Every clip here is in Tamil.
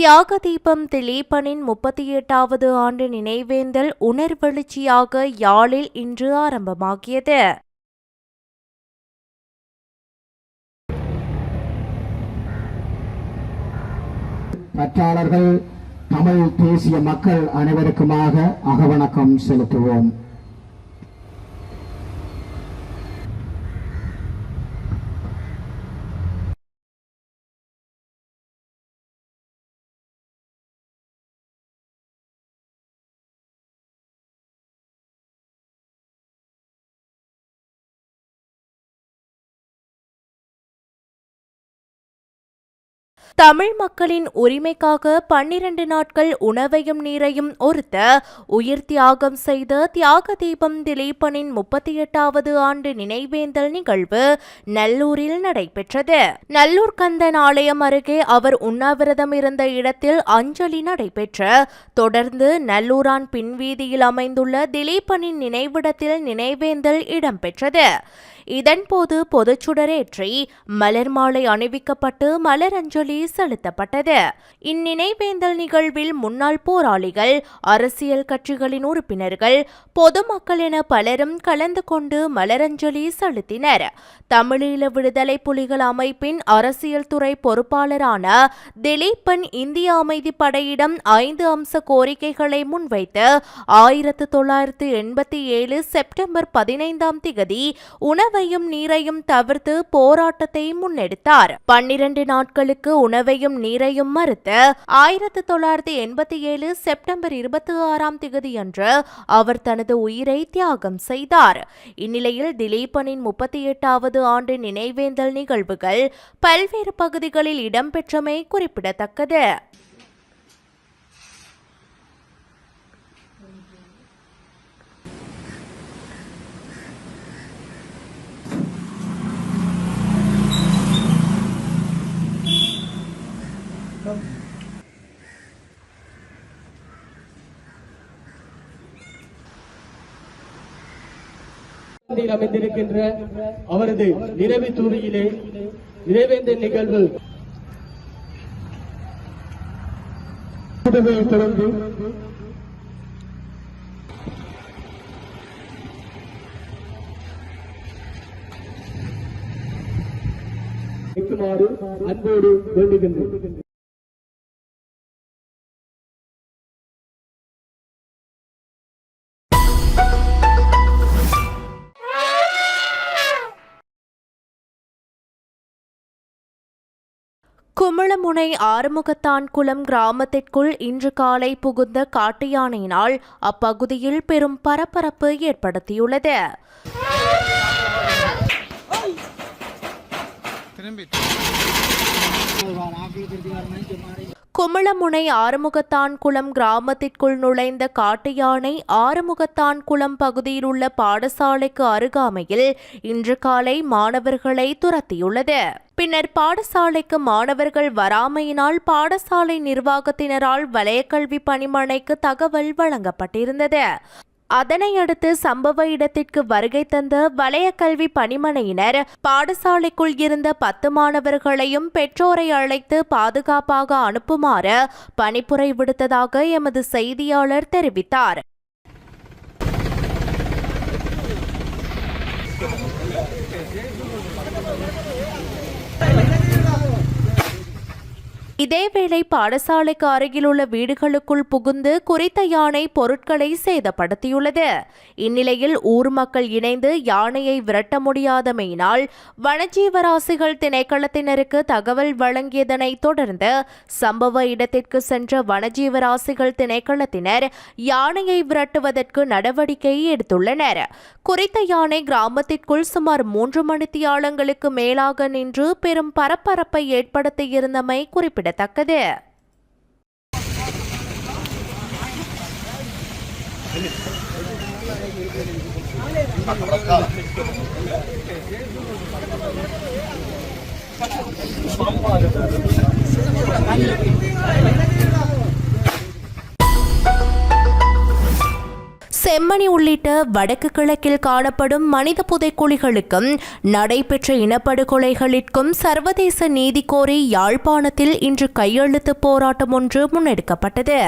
தியாக தீபம் திலீபனின் முப்பத்தி எட்டாவது ஆண்டு நினைவேந்தல் உணர்வெழுச்சியாக யாழில் இன்று ஆரம்பமாகியது. பற்றாளர்கள் தமிழ் தேசிய மக்கள் அனைவருக்குமாக அகவணக்கம் செலுத்துவோம். தமிழ் மக்களின் உரிமைக்காக பன்னிரண்டு நாட்கள் உணவையும் நீரையும் ஒருத்த உயிர் தியாகம் செய்த தியாக தீபம் திலீபனின் முப்பத்தி எட்டாவது ஆண்டு நினைவேந்தல் நிகழ்வு நல்லூரில் நடைபெற்றது. நல்லூர் கந்தன் ஆலயம் அருகே அவர் உண்ணாவிரதம் இருந்த இடத்தில் அஞ்சலி நடைபெற்ற தொடர்ந்து நல்லூரான் பின்வீதியில் அமைந்துள்ள திலீபனின் நினைவிடத்தில் நினைவேந்தல் இடம்பெற்றது. இதன்போது பொதுச்சுடரேற்றி மலர் மாலை அணிவிக்கப்பட்டு மலரஞ்சலி செலுத்தப்பட்டது. இந்நினைவேந்தல் நிகழ்வில் முன்னாள் போராளிகள் அரசியல் கட்சிகளின் உறுப்பினர்கள் பொதுமக்கள் என பலரும் கலந்து கொண்டு மலரஞ்சலி செலுத்தினர். தமிழீழ விடுதலை புலிகள் அமைப்பின் அரசியல் துறை பொறுப்பாளரான திலீபன் இந்திய அமைதி படையிடம் ஐந்து அம்ச கோரிக்கைகளை முன்வைத்து ஆயிரத்து தொள்ளாயிரத்து எண்பத்தி ஏழு செப்டம்பர் பதினைந்தாம் திகதி உணவையும் நீரையும் தவிர்த்து போராட்டத்தை முன்னெடுத்தார். பன்னிரண்டு நாட்களுக்கு உணவையும் நீரையும் மறுத்து ஆயிரத்தி தொள்ளாயிரத்தி எண்பத்தி ஏழு செப்டம்பர் இருபத்தி ஆறாம் திகதியன்று அவர் தனது உயிரை தியாகம் செய்தார். இந்நிலையில் திலீபனின் முப்பத்தி எட்டாவது ஆண்டு நினைவேந்தல் நிகழ்வுகள் பல்வேறு பகுதிகளில் இடம்பெற்றமை குறிப்பிடத்தக்கது. அமைந்திருக்கின்ற அவரது நிறைவு தூவியிலே நிறைவேந்த நிகழ்வு. தொடர்ந்து அன்போடு வேண்டுகின்றேன். குமிளமுனை ஆறுமுகத்தான்குளம் கிராமத்திற்குள் இன்று காலை புகுந்த காட்டு யானையினால் அப்பகுதியில் பெரும் பரபரப்பு ஏற்படுத்தியுள்ளது. குமிளமுனை ஆறுமுகத்தான்குளம் கிராமத்திற்குள் நுழைந்த காட்டு யானை ஆறுமுகத்தான்குளம் பகுதியில் உள்ள பாடசாலைக்கு அருகாமையில் இன்று காலை மாணவர்களை துரத்தியுள்ளது. பின்னர் பாடசாலைக்கு மாணவர்கள் வராமையினால் பாடசாலை நிர்வாகத்தினரால் வலயக்கல்வி பணிமனைக்கு தகவல் வழங்கப்பட்டிருந்தது. அதனையடுத்து சம்பவ இடத்திற்கு வருகை தந்த வலயக்கல்வி பணிமனையினர் பாடசாலைக்குள் இருந்த பத்து மாணவர்களையும் பெற்றோரை அழைத்து பாதுகாப்பாக அனுப்புமாறு பணிப்புரை விடுத்ததாக எமது செய்தியாளர் தெரிவித்தார். இதேவேளை பாடசாலைக்கு அருகிலுள்ள வீடுகளுக்குள் புகுந்து குறித்த யானை பொருட்களை சேதப்படுத்தியுள்ளது. இந்நிலையில் ஊர் மக்கள் இணைந்து யானையை விரட்ட முடியாதமையினால் வனஜீவராசிகள் திணைக்களத்தினருக்கு தகவல் வழங்கியதனைத் தொடர்ந்து சம்பவ இடத்திற்கு சென்ற வனஜீவராசிகள் திணைக்களத்தினர் யானையை விரட்டுவதற்கு நடவடிக்கை எடுத்துள்ளனர். குறித்த யானை கிராமத்திற்குள் சுமார் மூன்று மணித்தியாலங்களுக்கு மேலாக நின்று பெரும் பரபரப்பை ஏற்படுத்தியிருந்தமை குறிப்பிடத்தக்கது Thank you. செம்மணி உள்ளிட்ட வடக்கு கிழக்கில் காணப்படும் மனித புதைக்குழிகளுக்கும் நடைபெற்ற இனப்படுகொலைகளிற்கும் சர்வதேச நீதி கோரி யாழ்ப்பாணத்தில் இன்று கையெழுத்து போராட்டம் ஒன்று முன்னெடுக்கப்பட்டது.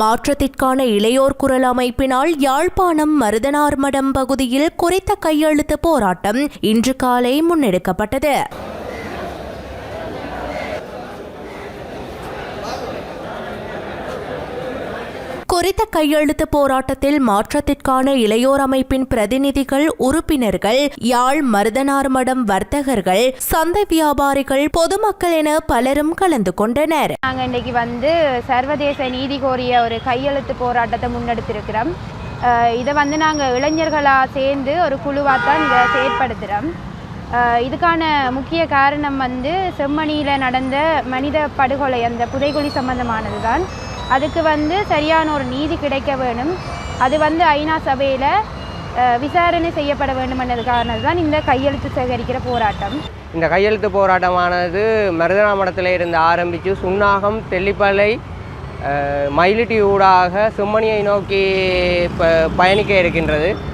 மாற்றத்திற்கான இளையோர் குரல் அமைப்பினால் யாழ்ப்பாணம் மருதனார்மடம் பகுதியில் குறித்த கையெழுத்து போராட்டம் இன்று காலை முன்னெடுக்கப்பட்டது. குறித்த கையெழுத்து போராட்டத்தில் மாற்றத்திற்கான இளையோர் அமைப்பின் பிரதிநிதிகள் உறுப்பினர்கள் யாழ் மருதனார்மடம் வர்த்தகர்கள் சந்தை வியாபாரிகள் பொதுமக்கள் என பலரும் கலந்து கொண்டனர். நாங்கள் இன்னைக்கு வந்து சர்வதேச நீதி கோரிய ஒரு கையெழுத்து போராட்டத்தை முன்னெடுத்திருக்கிறோம். இதை வந்து நாங்கள் இளைஞர்களாக சேர்ந்து ஒரு குழுவாக தான் இதை செயற்படுத்துகிறோம் இதுக்கான முக்கிய காரணம் வந்து செம்மணியில் நடந்த மனித படுகொலை அந்த புதைகுழி சம்பந்தமானது தான் அதுக்கு வந்து சரியான ஒரு நீதி கிடைக்க வேணும். அது வந்து ஐநா சபையில் விசாரணை செய்யப்பட வேண்டும் என்றதுக்கானது தான் இந்த கையெழுத்து சேகரிக்கிற போராட்டம். இந்த கையெழுத்து போராட்டமானது மருதனாமடத்தில் இருந்து ஆரம்பித்து சுன்னாகம் தெல்லிப்பளை மயிலிட்டி ஊடாக செம்மணியை நோக்கி ப பயணிக்க இருக்கின்றது.